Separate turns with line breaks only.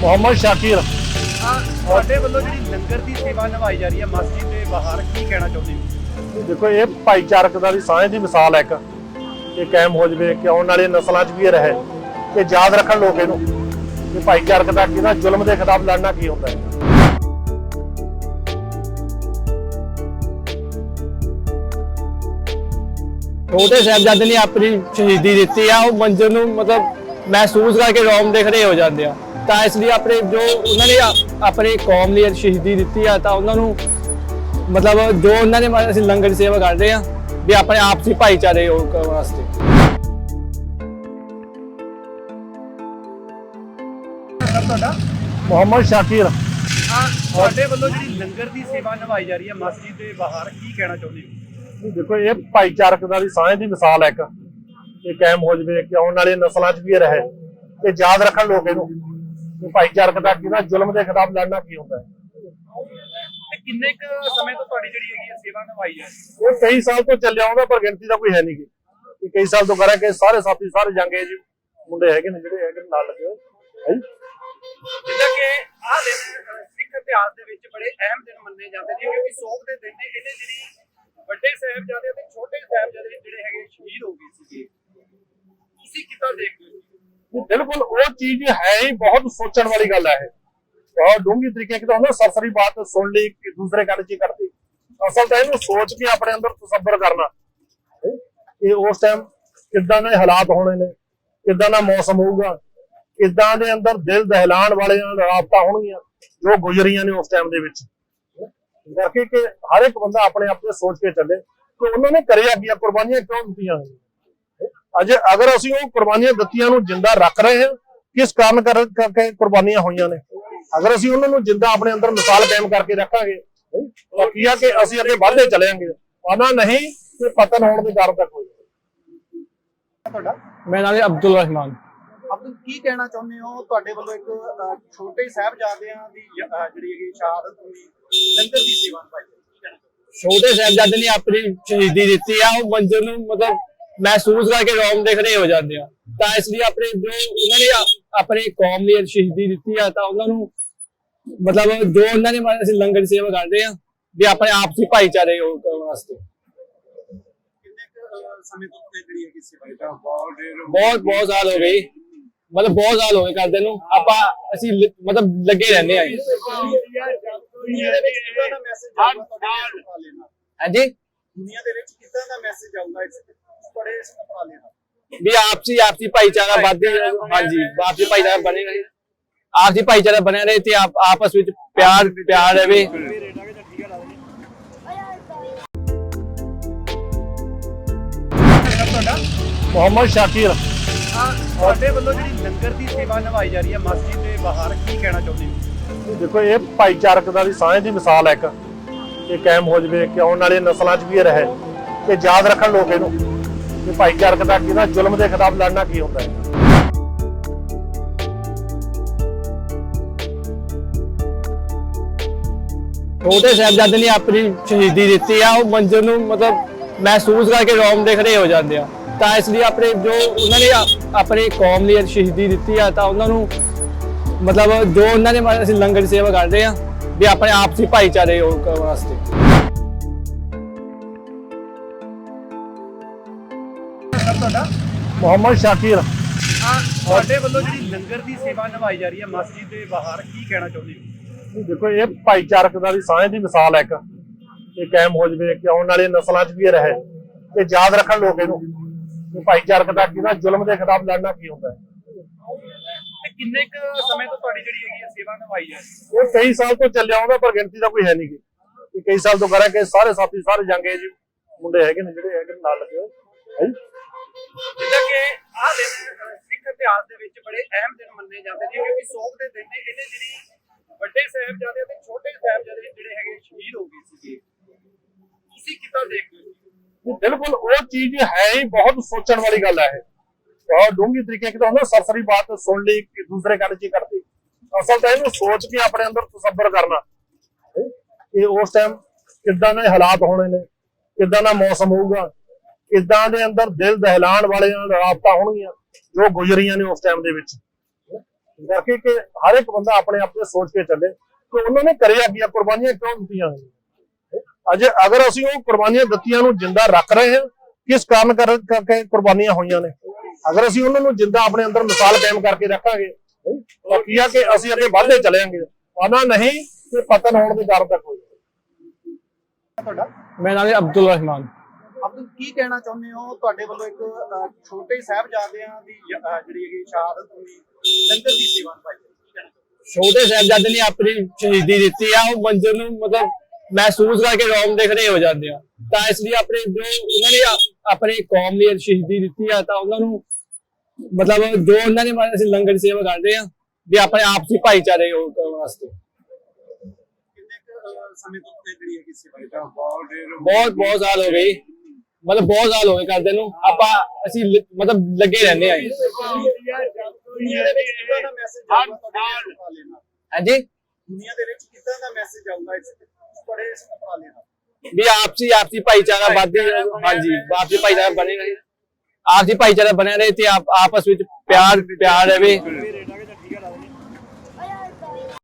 ਮੁਹੰਮਦ ਸ਼ਾਕਿਰ।
ਹਾਂ ਤੁਹਾਡੇ ਵੱਲੋਂ ਜਿਹੜੀ ਲੰਗਰ ਦੀ ਸੇਵਾ ਨਿਭਾਈ ਜਾ ਰਹੀ ਹੈ ਮਸਜਿਦ ਦੇ ਬਾਹਰ ਕੀ ਕਹਿਣਾ ਚਾਹੁੰਦੇ ਹੋ?
ਦੇਖੋ ਇਹ ਭਾਈਚਾਰਕਤਾ ਦੀ ਸਾਂਝ ਦੀ ਮਿਸਾਲ ਹੈ ਇੱਕ। ਇਹ ਕਾਇਮ ਹੋ ਜਵੇ ਕਿ ਆਉਣ ਵਾਲੇ ਨਸਲਾਂ 'ਚ ਵੀ ਇਹ ਰਹੇ। ਕਿ ਯਾਦ ਰੱਖਣ ਲੋਕ ਇਹਨੂੰ। ਕਿ ਭਾਈਚਾਰਕਤਾ ਕਿਹਦਾ ਜ਼ੁਲਮ ਦੇ ਖਿਲਾਫ ਲੜਨਾ ਕੀ ਹੁੰਦਾ ਹੈ।
ਛੋਟੇ ਸਾਹਿਬਜ਼ਾਦੇ ਨੇ ਆਪਣੀ ਸ਼ਹੀਦੀ ਦਿੱਤੀ ਆ ਉਹ ਮੰਜ਼ਰ ਨੂੰ ਮਤਲਬ ਮਹਿਸੂਸ ਕਰਕੇ ਰੋਮ ਦੇ ਖੜੇ ਹੋ ਜਾਂਦੇ ਆ। ਤਾਂ ਇਸ ਲਈ ਆਪਣੇ ਜੋ ਉਹਨਾਂ ਨੇ ਆਪਣੀ ਕੌਮ ਲਈ ਸ਼ਹੀਦੀ ਦਿੱਤੀ ਆ ਤਾਂ ਉਹਨਾਂ ਨੂੰ ਮਤਲਬ ਜੋ ਉਹਨਾਂ ਨੇ ਅਸੀਂ ਲੰਗਰ ਦੀ ਸੇਵਾ ਕਰਦੇ ਆ ਵੀ ਆਪਣੇ ਆਪਸੀ ਭਾਈਚਾਰੇ ਵਾਸਤੇ।
ਤੁਹਾਡਾ?
ਮੁਹੰਮਦ ਸ਼ਾਕਿਰ।
ਹਾਂ ਤੁਹਾਡੇ ਵੱਲੋਂ ਜਿਹੜੀ ਲੰਗਰ ਦੀ ਸੇਵਾ ਨਿਭਾਈ ਜਾ ਰਹੀ ਹੈ ਮਸਜਿਦ ਦੇ ਬਾਹਰ ਕੀ ਕਹਿਣਾ ਚਾਹੁੰਦੇ ਹੋ?
ਦੇਖੋ ਇਹ ਭਾਈਚਾਰਕਤਾ ਦੀ ਸਾਂਝ ਦੀ ਮਿਸਾਲ ਹੈ ਇੱਕ। ਇਹ ਕਾਇਮ ਹੋ ਜਵੇ ਕਿ ਆਉਣ ਵਾਲੇ ਨਸਲਾਂ 'ਚ ਵੀ ਇਹ ਰਹੇ। ਕਿ ਯਾਦ ਰੱਖਣ ਲੋਕ ਇਹਨੂੰ। ਕਿ ਭਾਈਚਾਰਕਤਾ ਕਿਹਦਾ ਜ਼ੁਲਮ ਦੇ ਖਿਲਾਫ ਲੜਨਾ ਕੀ ਹੁੰਦਾ ਹੈ?
ਤੇ ਕਿੰਨੇ ਕੁ ਸਮੇਂ ਤੋਂ ਤੁਹਾਡੀ ਜਿਹੜੀ ਹੈਗੀ ਹੈ ਸੇਵਾ ਨਿਭਾਈ ਜਾ ਰਹੀ ਹੈ?
ਉਹ ਕਈ ਸਾਲ ਤੋਂ ਚੱਲਿਆ ਆਉਂਦਾ ਪਰ ਗਿਣਤੀ ਦਾ ਕੋਈ ਹੈ ਨਹੀਂ ਕਿ ਕਈ ਸਾਲ ਤੋਂ ਕਰਾਂ ਕਿ ਸਾਰੇ ਸਾਥੀ ਸਾਰੇ ਜਾਂਗੇ ਜੀ। ਮੁੰਡੇ ਹੈਗੇ ਨੇ ਜਿਹੜੇ ਹੈਗੇ ਨਾਲ ਲੱਗੇ ਹੋਏ।
ਜਿੱਦਾਂ ਕਿ ਆਹ ਦਿਨ ਸਿੱਖ ਇਤਿਹਾਸ ਦੇ ਵਿੱਚ ਬੜੇ ਅਹਿਮ ਦਿਨ ਮੰਨੇ ਜਾਂਦੇ ਨੇ ਕਿਉਂਕਿ ਸੋਗ ਦੇ ਦਿਨ ਨੇ ਇਹਦੇ ਜਿਹੜੀ ਵੱਡੇ ਸਾਹਿਬਜ਼ਾਦੇ ਅਤੇ ਛੋਟੇ ਸਾਹਿਬਜ਼ਾਦੇ ਜਿਹੜੇ ਹੈਗੇ ਸ਼ਹੀਦ ਹੋ ਗਏ ਸੀਗੇ। ਤੁਸੀਂ ਕਿੱਦਾਂ ਦੇਖਦੇ ਹੋ?
ਬਿਲਕੁਲ ਉਹ ਚੀਜ਼ ਹੈ ਹੀ ਬਹੁਤ ਸੋਚਣ ਵਾਲੀ ਗੱਲ ਹੈ ਇਹ। ਬਹੁਤ ਡੂੰਘੀ ਤਰੀਕੇ ਕਿ ਹੁੰਦਾ ਸਰਸਰੀ ਬਾਤ ਸੁਣ ਲਈ ਕਿ ਦੂਸਰੇ ਗੱਲ ਚ ਹੀ ਅਸਲ ਤਾਂ ਇਹਨੂੰ ਸੋਚ ਕੇ ਆਪਣੇ ਅੰਦਰ ਤਸੱਬਰ ਕਰਨਾ। ਹੈਂ। ਉਸ ਟਾਈਮ ਕਿੱਦਾਂ ਦੇ ਹਾਲਾਤ ਹੋਣੇ ਨੇ, ਕਿੱਦਾਂ ਦਾ ਮੌਸਮ ਹੋਊਗਾ, ਕਿੱਦਾਂ ਦੇ ਅੰਦਰ ਦਿਲ ਦਹਿਲਾਣ ਵਾਲੀਆਂ ਰਾਬਤਾ ਹੋਣਗੀਆਂ, ਜੋ ਗੁਜ਼ਰੀਆਂ ਨੇ ਉਸ ਟਾਈਮ ਦੇ ਵਿੱਚ। ਕਰਕੇ ਕਿ ਹਰ ਇੱਕ ਬੰਦਾ ਆਪਣੇ ਆਪ ਤੇ ਸੋਚ ਕੇ ਚੱਲੇ ਕਿ ਉਹਨਾਂ ਨੇ ਕਰਿਆ ਕੀ ਕੁਰਬਾਨੀਆਂ ਕਿਉਂ ਦਿੱਤੀਆਂ ਅਜੇ ਅਗਰ ਅਸੀਂ ਉਹ ਕੁਰਬਾਨੀਆਂ ਦਿੱਤੀਆਂ ਨੂੰ ਜਿੰਦਾ ਰੱਖ ਰਹੇ ਹਾਂ ਕਿਸ ਕਾਰਨ ਕਰ- ਕਰਕੇ ਕੁਰਬਾਨੀਆਂ ਹੋਈਆਂ ਨੇ? ਅਗਰ ਅਸੀਂ ਉਹਨਾਂ ਨੂੰ ਜਿੰਦਾ ਆਪਣੇ ਅੰਦਰ ਮਿਸਾਲ ਕਾਇਮ ਕਰਕੇ ਰੱਖਾਂਗੇ ਤਾਂ ਕੀ ਆ ਕਿ ਅਸੀਂ ਅੱਗੇ ਵਧਦੇ ਚਲਾਂਗੇ? ਆਨਾ ਨਹੀਂ ਕਿ ਪਤਨ ਹੋਣ ਦੇ ਦਰ ਤੱਕ ਹੋ।
ਤੁਹਾਡਾ?
ਮੇਰਾ ਨਾਮ ਹੈ ਅਬਦੁਲ ਰਹਿਮਾਨ।
ਅਬਦੁਲ ਕੀ ਕਹਿਣਾ ਚਾਹੁੰਦੇ ਹੋ? ਤੁਹਾਡੇ ਵੱਲੋਂ ਇੱਕ ਛੋਟੇ ਸਾਹਿਬਜ਼ਾਦਿਆਂ ਦੀ ਜਿਹੜੀ ਹੈਗੀ ਸ਼ਹਾਦਤ ਹੋਈ ਲੰਗਰ ਦੀ ਸੇਵਾ ਨਿਭਾਈ।
ਛੋਟੇ ਸਾਹਿਬਜ਼ਾਦੇ ਨੇ ਆਪਣੀ ਸ਼ਹੀਦੀ ਦਿੱਤੀ ਆ ਉਹ ਮੰਜ਼ਰ ਨੂੰ ਮਤਲਬ ਮਹਿਸੂਸ ਕਰਕੇ ਰੋਮ ਦੇ ਖੜੇ ਹੋ ਜਾਂਦੇ ਆ। ਤਾਂ ਇਸ ਲਈ ਆਪਣੇ ਜੋ ਉਹਨਾਂ ਨੇ ਆਪਣੀ ਕੌਮ ਲਈ ਸ਼ਹੀਦੀ ਦਿੱਤੀ ਆ ਤਾਂ ਉਹਨਾਂ ਨੂੰ ਮਤਲਬ ਜੋ ਉਹਨਾਂ ਨੇ ਅਸੀਂ ਲੰਗਰ ਸੇਵਾ ਕਰਦੇ ਆ ਵੀ ਆਪਣੇ ਆਪਸੀ ਭਾਈਚਾਰੇ ਉਹ ਕਰਨ ਵਾਸਤੇ।
ਕਿੰਨੇ ਕੁ, ਅਹ, ਸਮੇਂ ਤੋਂ ਇਹ ਜਿਹੜੀ ਹੈਗੀ ਸੇਵਾ
ਬਹੁਤ ਬਹੁਤ ਸਾਲ ਹੋ ਗਏ। ਮਤਲਬ ਬਹੁਤ ਸਾਲ ਹੋ ਗਏ ਕਰਦੇ ਨੂੰ। ਆਪਾਂ ਅਸੀਂ ਮਤਲਬ ਲੱਗੇ ਰਹਿੰਦੇ ਆ। ਜੀ।
ਦੁਨੀਆ ਦੇ ਵਿੱਚ ਕਿੱਦਾਂ ਦਾ ਮੈਸੇਜ ਆਊਗਾ ਤੁਹਾਡੇ ਇਸ ਉਪਰਾਲੇ ਨਾਲ
ਹਾਂਜੀ?
ਦੁਨੀਆ ਦੇ ਵਿੱਚ ਕਿੱਦਾਂ ਦਾ ਮੈਸੇਜ ਆਊਗਾ ਇਸ ਇਸ ਉਪਰਾਲੇ ਨਾਲ
ਵੀ ਆਪਸੀ ਆਪਸੀ ਭਾਈਚਾਰਾ ਵੱਧਦੇ ਹਾਂਜੀ ਆਪਸੀ ਭਾਈਚਾਰਾ ਬਣੇ ਰਹੇ। ਆਪਸੀ ਭਾਈਚਾਰਾ ਬਣਿਆ ਰਹੇ ਤੇ ਆਪ- ਆਪਸ ਵਿੱਚ ਪਿਆਰ ਪਿਆਰ ਰਹੇ।
ਤੁਹਾਡਾ
ਮੁਹੰਮਦ ਸ਼ਾਕਿਰ।
ਹਾਂ ਤੁਹਾਡੇ ਵੱਲੋਂ ਜਿਹੜੀ ਲੰਗਰ ਦੀ ਸੇਵਾ ਨਿਭਾਈ ਜਾ ਰਹੀ ਹੈ ਮਸਜਿਦ ਦੇ ਬਾਹਰ ਕੀ ਕਹਿਣਾ ਚਾਹੁੰਦੇ ਹੋ?
ਦੇਖੋ ਇਹ ਭਾਈਚਾਰਕਤਾ ਦੀ ਸਾਂਝ ਦੀ ਮਿਸਾਲ ਹੈ ਇੱਕ। ਇਹ ਕਾਇਮ ਹੋ ਜਵੇ ਕਿ ਆਉਣ ਵਾਲੇ ਨਸਲਾਂ 'ਚ ਵੀ ਇਹ ਰਹੇ। ਕਿ ਯਾਦ ਰੱਖਣ ਲੋਕ ਇਹਨੂੰ। ਕਿ ਭਾਈਚਾਰਕਤਾ ਕਿਹਦਾ ਜ਼ੁਲਮ ਦੇ ਖਿਲਾਫ ਲੜਨਾ ਕੀ ਹੁੰਦਾ ਹੈ?
ਛੋਟੇ ਸਾਹਿਬਜ਼ਾਦੇ ਨੇ ਆਪਣੀ ਸ਼ਹੀਦੀ ਦਿੱਤੀ ਆ, ਉਹ ਮੰਜ਼ਰ ਨੂੰ ਮਤਲਬ ਮਹਿਸੂਸ ਕਰਕੇ ਰੋਮ ਦੇ ਖੜੇ ਹੋ ਜਾਂਦੇ ਆ। ਤਾਂ ਇਸ ਲਈ ਆਪਣੇ ਜੋ ਉਹਨਾਂ ਨੇ ਆਪਣੇ ਕੌਮ ਲਈ ਸ਼ਹੀਦੀ ਦਿੱਤੀ ਆ, ਤਾਂ ਉਹਨਾਂ ਨੂੰ ਮਤਲਬ ਜੋ ਉਹਨਾਂ ਨੇ ਅਸੀਂ ਲੰਗਰ ਸੇਵਾ ਕਰਦੇ ਆ, ਵੀ ਆਪਣੇ ਆਪਸੀ ਭਾਈਚਾਰੇ ਵਾਸਤੇ।
ਸਰ ਤੁਹਾਡਾ?
ਮੁਹੰਮਦ ਸ਼ਾਕਿਰ।
ਹਾਂ ਤੁਹਾਡੇ ਵੱਲੋਂ ਜਿਹੜੀ ਲੰਗਰ ਦੀ ਸੇਵਾ ਨਿਭਾਈ ਜਾ ਰਹੀ ਹੈ ਮਸਜਿਦ ਦੇ ਬਾਹਰ ਕੀ ਕਹਿਣਾ ਚਾਹੁੰਦੇ ਹੋ?
ਦੇਖੋ ਇਹ ਭਾਈਚਾਰਕਤਾ ਦੀ ਸਾਂਝ ਦੀ ਮਿਸਾਲ ਹੈ ਇੱਕ। ਇਹ ਕਾਇਮ ਹੋ ਜਵੇ ਕਿ ਆਉਣ ਵਾਲੇ ਨਸਲਾਂ 'ਚ ਵੀ ਇਹ ਰਹੇ। ਕਿ ਯਾਦ ਰੱਖਣ ਲੋਕ ਇਹਨੂੰ। ਕਿ ਭਾਈਚਾਰਕਤਾ ਕਿਹਦਾ ਜ਼ੁਲਮ ਦੇ ਖਿਲਾਫ ਲੜਨਾ ਕੀ ਹੁੰਦਾ ਹੈ।
ਤੇ ਕਿੰਨੇ ਕੁ ਸਮੇਂ ਤੋਂ ਤੁਹਾਡੀ ਜਿਹੜੀ ਹੈਗੀ ਹੈ ਸੇਵਾ ਨਿਭਾਈ ਜਾ ਰਹੀ ਹੈ?
ਉਹ ਕਈ ਸਾਲ ਤੋਂ ਚੱਲਿਆ ਆਉਂਦਾ ਪਰ ਗਿਣਤੀ ਦਾ ਕੋਈ ਹੈ ਨਹੀਂ ਕਿ ਕਈ ਸਾਲ ਤੋਂ ਕਰਾਂ ਕਿ ਸਾਰੇ ਸਾਥੀ ਸਾਰੇ ਜਾਂਗੇ ਜੀ। ਮੁੰਡੇ ਹੈਗੇ ਨੇ ਜਿਹੜੇ ਹੈਗੇ ਨਾਲ ਲੱਗੇ ਹੋਏ। ਹੈ? ਜੀ
ਜਿੱਦਾਂ ਕਿ ਆਹ ਦਿਨ ਸਿੱਖ ਇਤਿਹਾਸ ਦੇ ਵਿੱਚ ਬੜੇ ਅਹਿਮ ਦਿਨ ਮੰਨੇ ਜਾਂਦੇ ਨੇ, ਕਿਉਂਕਿ ਸੋਗ ਦੇ ਦਿਨ ਨੇ, ਇਹਦੇ ਜਿਹੜੀ ਵੱਡੇ ਸਾਹਿਬਜ਼ਾਦੇ ਅਤੇ ਛੋਟੇ ਸਾਹਿਬਜ਼ਾਦੇ ਜਿਹੜੇ ਹੈਗੇ ਸ਼ਹੀਦ ਹੋ ਗਏ ਸੀਗੇ। ਤੁਸੀਂ ਕਿੱਦਾਂ ਦੇਖਦੇ ਹੋ?
ਬਿਲਕੁਲ ਉਹ ਚੀਜ਼ ਹੈ ਹੀ ਬਹੁਤ ਸੋਚਣ ਵਾਲੀ ਗੱਲ ਹੈ ਬਹੁਤ ਡੂੰਘੀ ਤਰੀਕੇ ਕਿ ਹੁੰਦਾ ਸਰਸਰੀ ਬਾਤ ਸੁਣ ਲਈ ਕਿ ਦੂਸਰੇ ਗੱਲ ਚ ਕਰਦੀ ਅਸਲ ਤਾਂ ਇਹਨੂੰ ਸੋਚ ਕੇ ਆਪਣੇ ਅੰਦਰ ਤਸੱਬਰ ਕਰਨਾ। ਹੈਂ। ਉਸ ਟਾਈਮ ਕਿੱਦਾਂ ਦੇ ਹਾਲਾਤ ਹੋਣੇ ਨੇ, ਕਿੱਦਾਂ ਦਾ ਮੌਸਮ ਹੋਊਗਾ ਕਿੱਦਾਂ ਦੇ ਅੰਦਰ ਦਿਲ ਦਹਿਲਾਣ ਵਾਲੀਆਂ ਰਾਬਤਾ ਹੋਣਗੀਆਂ, ਜੋ ਗੁਜ਼ਰੀਆਂ ਨੇ ਉਸ ਟਾਈਮ ਦੇ ਵਿੱਚ। ਕਰਕੇ ਕਿ ਹਰ ਇੱਕ ਬੰਦਾ ਆਪਣੇ ਆਪ ਤੇ ਸੋਚ ਕੇ ਚੱਲੇ ਕਿ ਉਹਨਾਂ ਨੇ ਕਰਿਆ ਕੀ ਕੁਰਬਾਨੀਆਂ ਕਿਉਂ ਦਿੱਤੀਆਂ ਅਜੇ ਅਗਰ ਅਸੀਂ ਉਹ ਕੁਰਬਾਨੀਆਂ ਦਿੱਤੀਆਂ ਨੂੰ ਜਿੰਦਾ ਰੱਖ ਰਹੇ ਹਾਂ, ਕਿਸ ਕਾਰਨ ਕਰਕੇ ਕੁਰਬਾਨੀਆਂ ਹੋਈਆਂ ਨੇ? ਅਗਰ ਅਸੀਂ ਉਹਨਾਂ ਨੂੰ ਜਿੰਦਾ ਆਪਣੇ ਅੰਦਰ ਮਿਸਾਲ ਕਾਇਮ ਕਰਕੇ ਰੱਖਾਂਗੇ, ਤਾਂ ਕੀ ਆ ਕਿ ਅਸੀਂ ਅੱਗੇ ਵਧਦੇ ਚਲਾਂਗੇ? ਆਨਾ ਨਹੀਂ ਕਿ ਪਤਨ ਹੋਣ ਦੇ ਕਾਰਨ ਤੱਕ ਹੋਈ।
ਤੁਹਾਡਾ
ਮੇਰਾ ਨਾਮ ਹੈ ਅਬਦੁਲ ਰਹਿਮਾਨ।
ਅਬਦੁਲ ਕੀ ਕਹਿਣਾ ਚਾਹੁੰਦੇ ਹੋ? ਤੁਹਾਡੇ ਵੱਲੋਂ ਇੱਕ ਅਹ, ਛੋਟੇ ਸਾਹਿਬਜ਼ਾਦਿਆਂ ਦੀ ਜ- ਅਹ, ਜਿਹੜੀ ਹੈਗੀ ਸ਼ਹਾਦਤ ਹੋਈ ਲੰਗਰ ਦੀ ਸੇਵਾ ਨਿਭਾਈ ਕੀ ਕਹਿਣਾ ਚਾਹੁੰਦੇ
ਛੋਟੇ ਸਾਹਿਬਜ਼ਾਦੇ ਨੇ ਆਪਣੀ ਸ਼ਹੀਦੀ ਦਿੱਤੀ ਆ ਉਹ ਮੰਜ਼ਰ ਨੂੰ ਮਤਲਬ ਮਹਿਸੂਸ ਕਰਕੇ ਰੋਮ ਦੇਖਦੇ ਹੋ ਜਾਂਦੇ ਆ। ਤਾਂ ਇਸ ਲਈ ਆਪਣੇ ਜੋ ਉਹਨਾਂ ਨੇ ਆ- ਆਪਣੀ ਕੌਮ ਲਈ ਸ਼ਹੀਦੀ ਦਿੱਤੀ ਆ ਤਾਂ ਉਹਨਾਂ ਨੂੰ ਮਤਲਬ ਜੋ ਉਹਨਾਂ ਨੇ ਮਤਲਬ ਅਸੀਂ ਲੰਗਰ ਦੀ ਸੇਵਾ ਕਰਦੇ ਆ ਵੀ ਆਪਣੇ ਆਪਸੀ ਭਾਈਚਾਰੇ ਉਹ ਕਰਨ ਵਾਸਤੇ।
ਕਿੰਨੇ ਕੁ, ਅਹ, ਸਮੇਂ ਤੋਂ ਇਹ ਜਿਹੜੀ ਹੈਗੀ ਸੇਵਾ ਕਰ
ਬਹੁਤ ਬਹੁਤ ਸਾਲ ਹੋ ਗਏ। ਮਤਲਬ ਬਹੁਤ ਸਾਲ ਹੋ ਗਏ ਕਰਦੇ ਨੂੰ। ਆਪਾਂ ਅਸੀਂ ਲ- ਮਤਲਬ ਲੱਗੇ ਰਹਿੰਦੇ ਆ ਜੀ।
ਦੁਨੀਆ ਦੇ ਵਿੱਚ ਕਿੱਦਾਂ ਦਾ ਮੈਸੇਜ ਜਾਊਗਾ ਤੁਹਾਡੇ ਇਸ ਉਪਰਾਲੇ ਨਾਲ
ਹਾਂਜੀ?
ਦੁਨੀਆ ਦੇ ਵਿੱਚ ਕਿੱਦਾਂ ਦਾ ਮੈਸੇਜ ਜਾਊਗਾ ਇਸ ਬੜੇ ਇਸ ਉਪਰਾਲੇ ਨਾਲ
ਵੀ ਆਪਸੀ ਆਪਸੀ ਭਾਈਚਾਰਾ ਵੱਧਦੇ ਹਾਂਜੀ ਆਪਸੀ ਭਾਈਚਾਰਾ ਬਣੇ ਰਹੇ ਆਪਸੀ ਭਾਈਚਾਰਾ ਬਣਿਆ ਰਹੇ ਤੇ ਆਪ- ਆਪਸ ਵਿੱਚ ਪਿਆਰ ਪਿਆਰ ਰਹੇ।